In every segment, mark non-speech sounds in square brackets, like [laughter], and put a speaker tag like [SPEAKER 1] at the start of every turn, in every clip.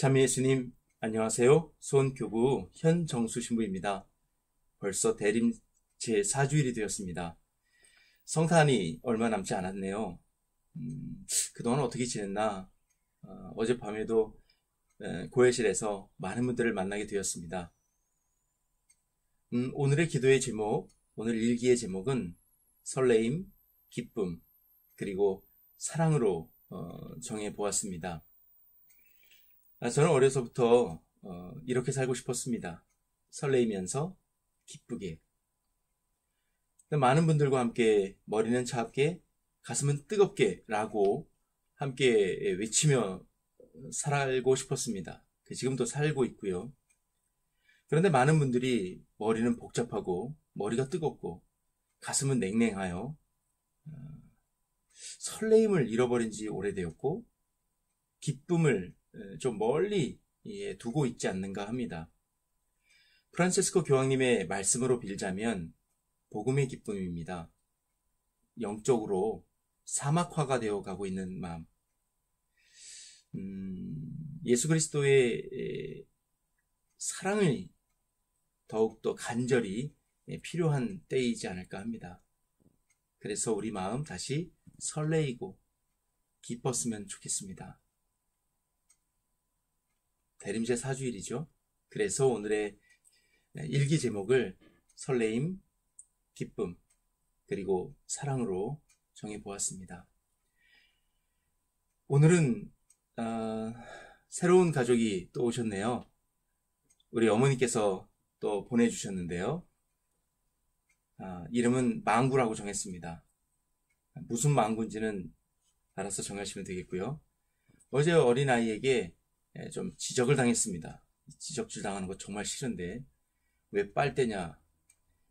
[SPEAKER 1] 참미 예수님, 안녕하세요. 수원교구 현정수 신부입니다. 벌써 대림 제4주일이 되었습니다. 성탄이 얼마 남지 않았네요. 음, 그동안 어떻게 지냈나? 어, 젯밤에도 고해실에서 많은 분들을 만나게 되었습니다. 음, 오늘의 기도의 제목, 오늘 일기의 제목은 설레임, 기쁨, 그리고 사랑으로 어, 정해 보았습니다. 아, 저는 어려서부터 어, 이렇게 살고 싶었습니다. 설레이면서 기쁘게. 많은 분들과 함께 머리는 차갑게 가슴은 뜨겁게 라고 함께 외치며 살고 싶었습니다. 그 지금도 살고 있고요. 그런데 많은 분들이 머리는 복잡하고 머리가 뜨겁고 가슴은 냉랭하여 어, 설레임을 잃어버린 지 오래되었고 기쁨을 좀 멀리 예, 두고 있지 않는가 합니다. 프란체스코 교황님의 말씀으로 빌자면 복음의 기쁨입니다. 영적으로 사막화가 되어 가고 있는 마음. 음, 예수 그리스도의 사랑을 더욱더 간절히 예, 필요한 때이지 않을까 합니다. 그래서 우리 마음 다시 설레이고 기뻤으면 좋겠습니다. 대림제 사주일이죠. 그래서 오늘의 일기 제목을 설레임, 기쁨, 그리고 사랑으로 정해보았습니다. 오늘은 어, 새로운 가족이 또 오셨네요. 우리 어머니께서 또 보내주셨는데요. 아, 이름은 망구라고 정했습니다. 무슨 망구인지는 알아서 정하시면 되겠고요. 어제 어린아이에게 예, 좀 지적을 당했습니다. 지적질 당하는 거 정말 싫은데 왜 빨대냐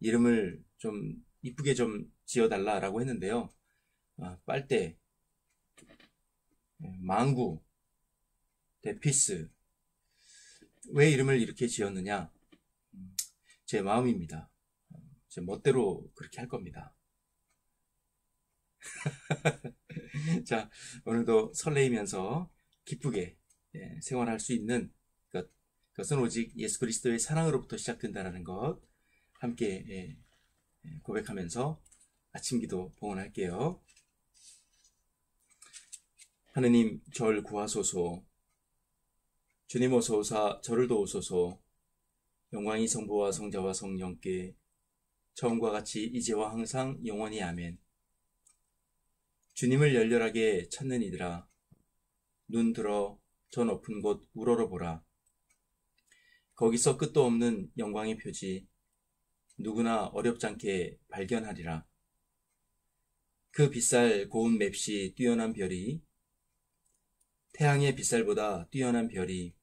[SPEAKER 1] 이름을 좀 이쁘게 좀 지어달라라고 했는데요. 아, 빨대, 예, 망구, 데피스 왜 이름을 이렇게 지었느냐? 음, 제 마음입니다. 제 멋대로 그렇게 할 겁니다. [laughs] 자, 오늘도 설레이면서 기쁘게 예, 생활할 수 있는 것, 그것은 오직 예수 그리스도의 사랑으로부터 시작된다는 것 함께 예, 예, 고백하면서 아침 기도 봉헌할게요. 하느님 절 구하소서. 주님 어서 오사 저를 도우소서. 영광이 성부와 성자와 성령께 처음과 같이 이제와 항상 영원히 아멘. 주님을 열렬하게 찾는 이들아 눈 들어 저 높은 곳 우러러보라. 거기서 끝도 없는 영광의 표지 누구나 어렵잖게 발견하리라. 그 빛살 고운 맵시 뛰어난 별이 태양의 빛살보다 뛰어난 별이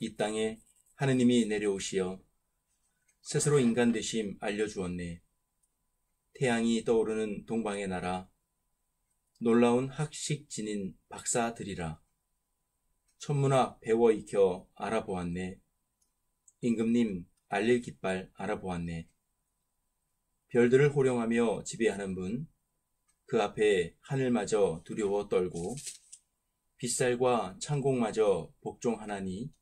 [SPEAKER 1] 이 땅에 하느님이 내려오시어 스스로 인간 되심 알려주었네. 태양이 떠오르는 동방의 나라 놀라운 학식 지닌 박사들이라. 천문학 배워 익혀 알아보았네. 임금님 알릴 깃발 알아보았네. 별들을 호령하며 지배하는 분, 그 앞에 하늘마저 두려워 떨고 빗살과 창공마저 복종하나니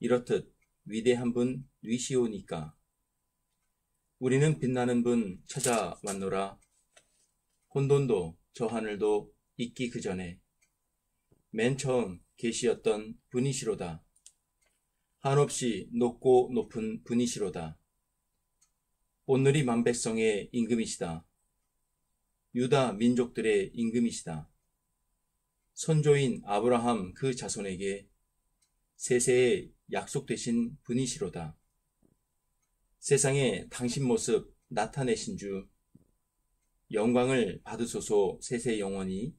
[SPEAKER 1] 이렇듯 위대한 분 위시오니까 우리는 빛나는 분 찾아왔노라 혼돈도 저 하늘도 있기 그 전에 맨 처음 계시였던 분이시로다. 한없이 높고 높은 분이시로다. 오늘이 만백성의 임금이시다. 유다 민족들의 임금이시다. 선조인 아브라함 그 자손에게 세세에 약속되신 분이시로다. 세상에 당신 모습 나타내신 주 영광을 받으소서 세세 영원히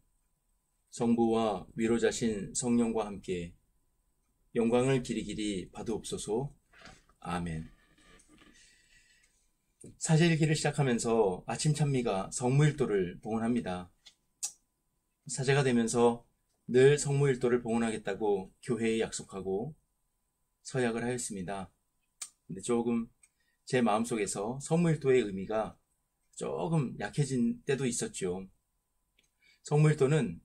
[SPEAKER 1] 성부와 위로자신 성령과 함께 영광을 길이길이 받으옵소서. 아멘. 사제일기를 시작하면서 아침 찬미가 성무일도를 봉헌합니다. 사제가 되면서 늘 성무일도를 봉헌하겠다고 교회에 약속하고 서약을 하였습니다. 근데 조금 제 마음속에서 성무일도의 의미가 조금 약해진 때도 있었죠. 성무일도는 아,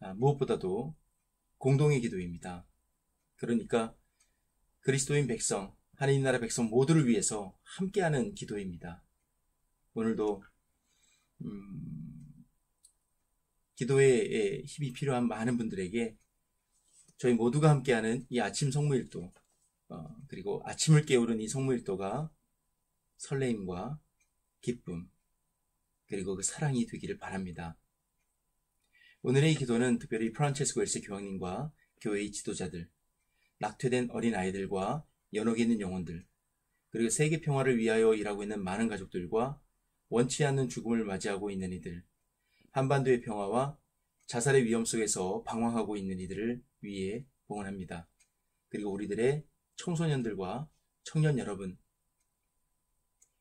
[SPEAKER 1] 무엇보다도 공동의 기도입니다. 그러니까 그리스도인 백성, 하나님 나라 백성 모두를 위해서 함께하는 기도입니다. 오늘도 음, 기도에 힘이 필요한 많은 분들에게 저희 모두가 함께하는 이 아침 성무일도 어, 그리고 아침을 깨우는 이 성무일도가 설레임과 기쁨 그리고 그 사랑이 되기를 바랍니다. 오늘의 이 기도는 특별히 프란체스코 엘세 교황님과 교회의 지도자들, 낙퇴된 어린 아이들과 연옥에 있는 영혼들, 그리고 세계 평화를 위하여 일하고 있는 많은 가족들과 원치 않는 죽음을 맞이하고 있는 이들, 한반도의 평화와 자살의 위험 속에서 방황하고 있는 이들을 위해 봉헌합니다. 그리고 우리들의 청소년들과 청년 여러분,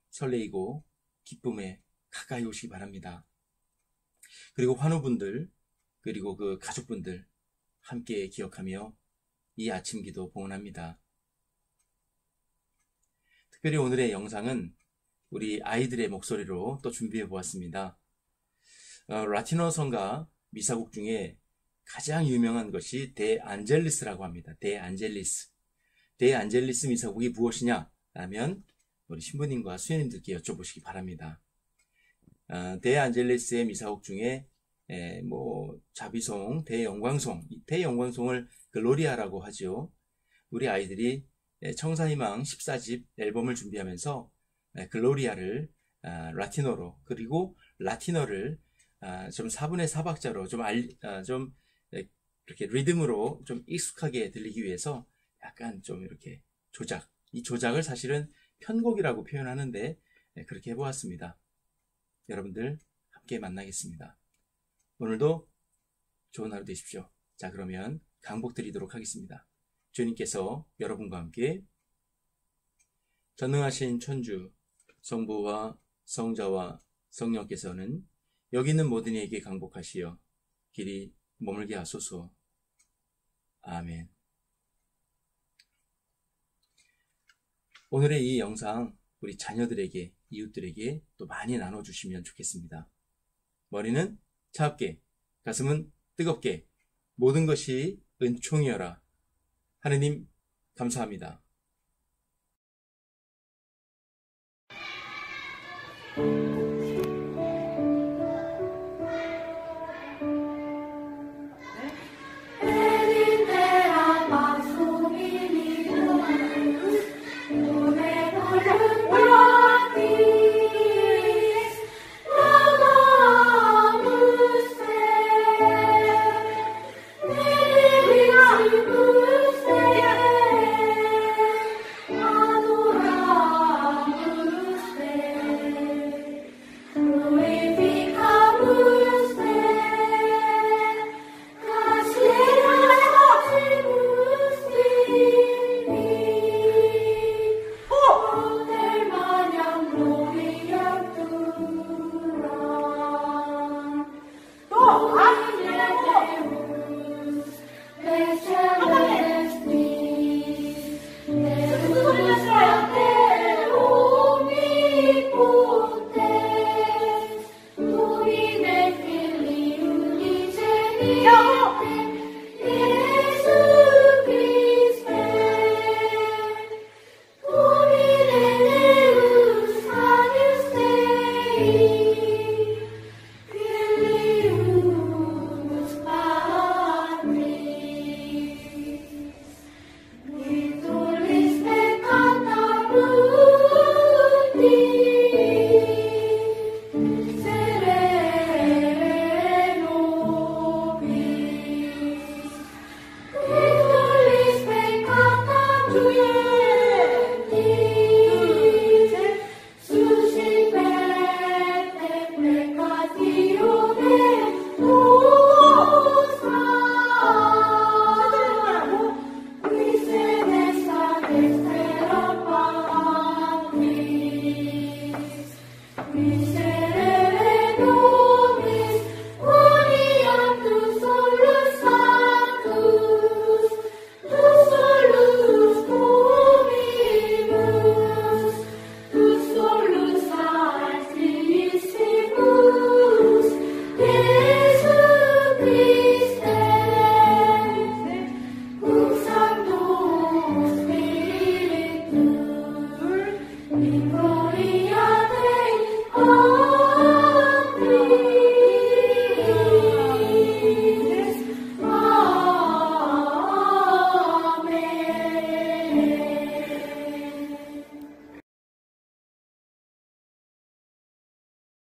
[SPEAKER 1] 설레이고 기쁨에 가까이 오시기 바랍니다. 그리고 환우분들, 그리고 그 가족분들 함께 기억하며 이 아침 기도 봉헌합니다. 특별히 오늘의 영상은 우리 아이들의 목소리로 또 준비해 보았습니다. 어, 라틴어 성가 미사국 중에 가장 유명한 것이 데 안젤리스라고 합니다. 데 안젤리스. 데 안젤리스 미사국이 무엇이냐? 라면 우리 신부님과 수녀님들께 여쭤보시기 바랍니다. 어, 데 안젤리스의 미사국 중에 에, 뭐 자비송, 대영광송, 대영광송을 글로리아라고 하죠. 우리 아이들이 청사희망 14집 앨범을 준비하면서 글로리아를 아, 라틴어로 그리고 라틴어를 아, 좀 4분의 4박자로 좀, 알, 아, 좀 이렇게 리듬으로 좀 익숙하게 들리기 위해서 약간 좀 이렇게 조작 이 조작을 사실은 편곡이라고 표현하는데 그렇게 해보았습니다. 여러분들 함께 만나겠습니다. 오늘도 좋은 하루 되십시오. 자, 그러면 강복 드리도록 하겠습니다. 주님께서 여러분과 함께 전능하신 천주, 성부와 성자와 성령께서는 여기 있는 모든 이에게 강복하시어 길이 머물게 하소서. 아멘. 오늘의 이 영상 우리 자녀들에게, 이웃들에게 또 많이 나눠주시면 좋겠습니다. 머리는 차갑게, 가슴은 뜨겁게, 모든 것이 은총이여라. 하느님, 감사합니다.
[SPEAKER 2] 또